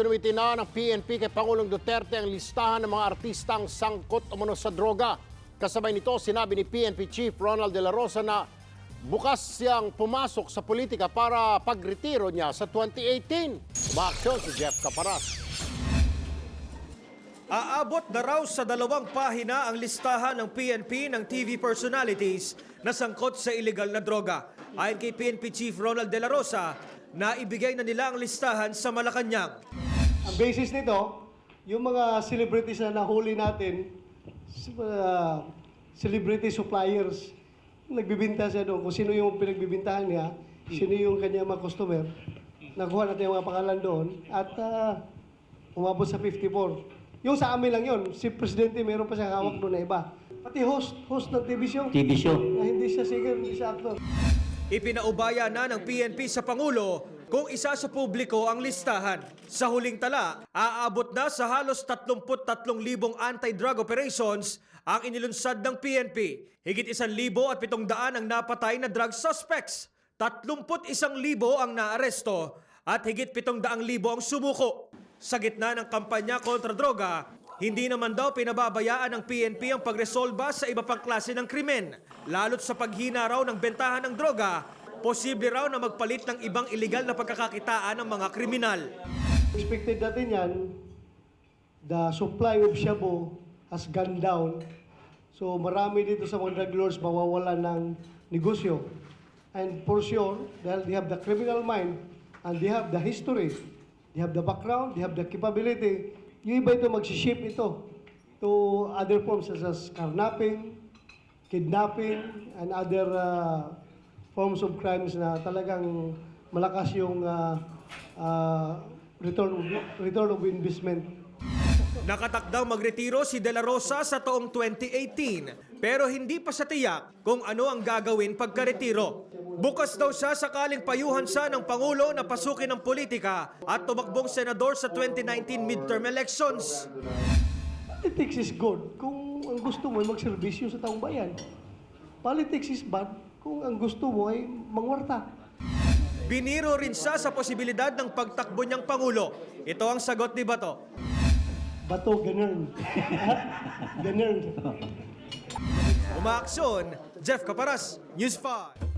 sinuwiti na ng PNP kay Pangulong Duterte ang listahan ng mga artistang sangkot umano sa droga. Kasabay nito, sinabi ni PNP Chief Ronald De La Rosa na bukas siyang pumasok sa politika para pagretiro niya sa 2018. Umaaksyon si Jeff Caparas. Aabot na raw sa dalawang pahina ang listahan ng PNP ng TV personalities na sangkot sa illegal na droga. Ayon kay PNP Chief Ronald De La Rosa, naibigay na nila ang listahan sa Malacanang. Ang basis nito, yung mga celebrities na nahuli natin, uh, celebrity suppliers, nagbibinta siya doon kung sino yung pinagbibintahan niya, sino yung kanyang mga customer, nakuha natin yung mga pangalan doon, at uh, umabot sa 54. Yung sa amin lang yun, si Presidente meron pa siyang hawak doon na iba. Pati host, host ng TV show. TV show. Na hindi siya singer, hindi siya actor. Ipinaubaya na ng PNP sa Pangulo kung isa sa publiko ang listahan. Sa huling tala, aabot na sa halos 33,000 anti-drug operations ang inilunsad ng PNP. Higit 1,700 ang napatay na drug suspects. 31,000 ang naaresto at higit 700,000 ang sumuko. Sa gitna ng kampanya kontra droga, hindi naman daw pinababayaan ng PNP ang pagresolba sa iba pang klase ng krimen. Lalo't sa paghina raw ng bentahan ng droga, posible raw na magpalit ng ibang iligal na pagkakakitaan ng mga kriminal. Expected natin yan, the supply of shabu has gone down. So marami dito sa mga drug lords mawawala ng negosyo. And for sure, dahil they have the criminal mind and they have the history, they have the background, they have the capability, yung iba ito magsiship ito to other forms such as carnapping, kidnapping, and other uh, forms of crimes na talagang malakas yung uh, uh, return, of, return of investment. Nakatakdang magretiro si De La Rosa sa taong 2018 pero hindi pa sa tiyak kung ano ang gagawin pagkaretiro. Bukas daw siya sakaling payuhan siya ng Pangulo na pasukin ng politika at tumakbong senador sa 2019 midterm elections. Politics is good kung ang gusto mo ay magserbisyo sa taong bayan. Politics is bad kung ang gusto mo ay mangwarta. Biniro rin siya sa posibilidad ng pagtakbo niyang Pangulo. Ito ang sagot ni Bato. Bato, ganun. ganun. Umaaksyon, Jeff Caparas, News 5.